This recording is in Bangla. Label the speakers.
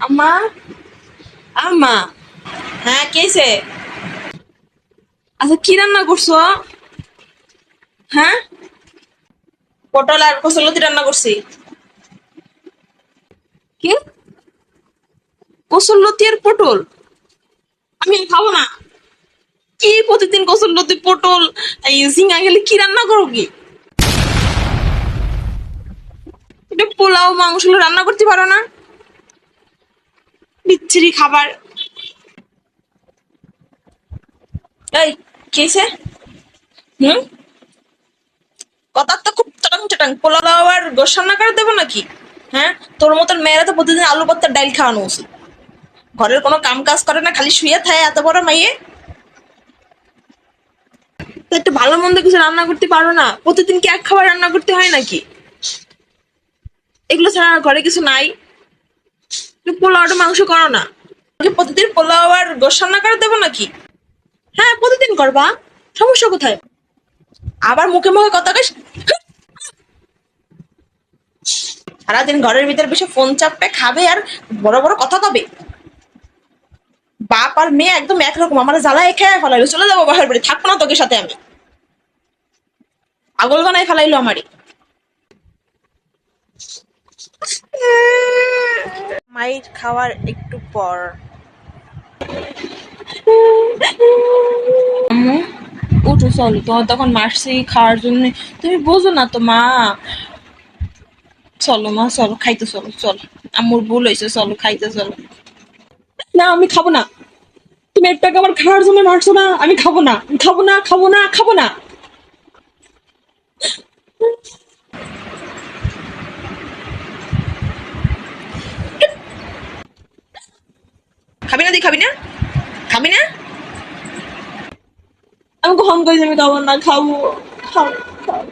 Speaker 1: আম্মা? আম্মা? হ্যাঁ কেছে? আচ্ছা কি রান্না করছ? হ্যাঁ? পটল আর কসলতি রান্না করছি। কি? কসলতি আর পটল? আমি খাব না। কি প্রতিদিন কসলতি পটল, এই ঝিঙ্গা গেলে কি রান্না করো কি? পোলাও, মাংস রান্না করতে পারো না? বিচ্ছিরি খাবার। এই কেছে হুম? কথা তো খুব চটাং চটাং। পোলাও আর গোস রান্না করে দেবো নাকি? হ্যাঁ? তোর মতন মেয়েরা তো প্রতিদিন আলু ভর্তার ডাইল খাওয়ানো উচিত। ঘরের কোনো কাম কাজ করে না খালি শুয়ে থাকে এত বড় মাইয়ে তো একটু ভালো মন্দ কিছু রান্না করতে পারো না? প্রতিদিন কি এক খাবার রান্না করতে হয় নাকি? এগুলো ছাড়া ঘরে কিছু নাই। পোলাওটা মাংস করো না। প্রতিদিন পোলাও আর গোস রান্না করে দেবো নাকি? হ্যাঁ প্রতিদিন করবা সমস্যা কোথায়? আবার মুখে মুখে কথা কইস। সারাদিন ঘরের ভিতরে বসে ফোন চাপবে খাবে আর বড় বড় কথা কবে? বাপ আর মেয়ে একদম একরকম। আমার জ্বালায় খেয়ে ফেলাইলো। চলে যাব বাহার বাড়ি। থাকব না তোকে সাথে আমি। আগল বানায় ফেলাইলো আমারই মায়ের খাওয়ার একটু পর। উঠো, চলো। তোমার তখন মারছি খাওয়ার জন্য তুমি বোঝো না তো, মা। চলো মা, চলো, খাইতে চলো চলো। আম্মুর ভুল হয়েছে, চলো, খাইতে চলো। না, আমি খাব না। তুমি এক টাকা আমার খাওয়ার জন্য মারছো না। আমি খাব না খাব না খাব না খাব না। খাবি না তুই খাবি না? খাবি না? আমি কখন কই আমি খাব না খাব। খাব খাব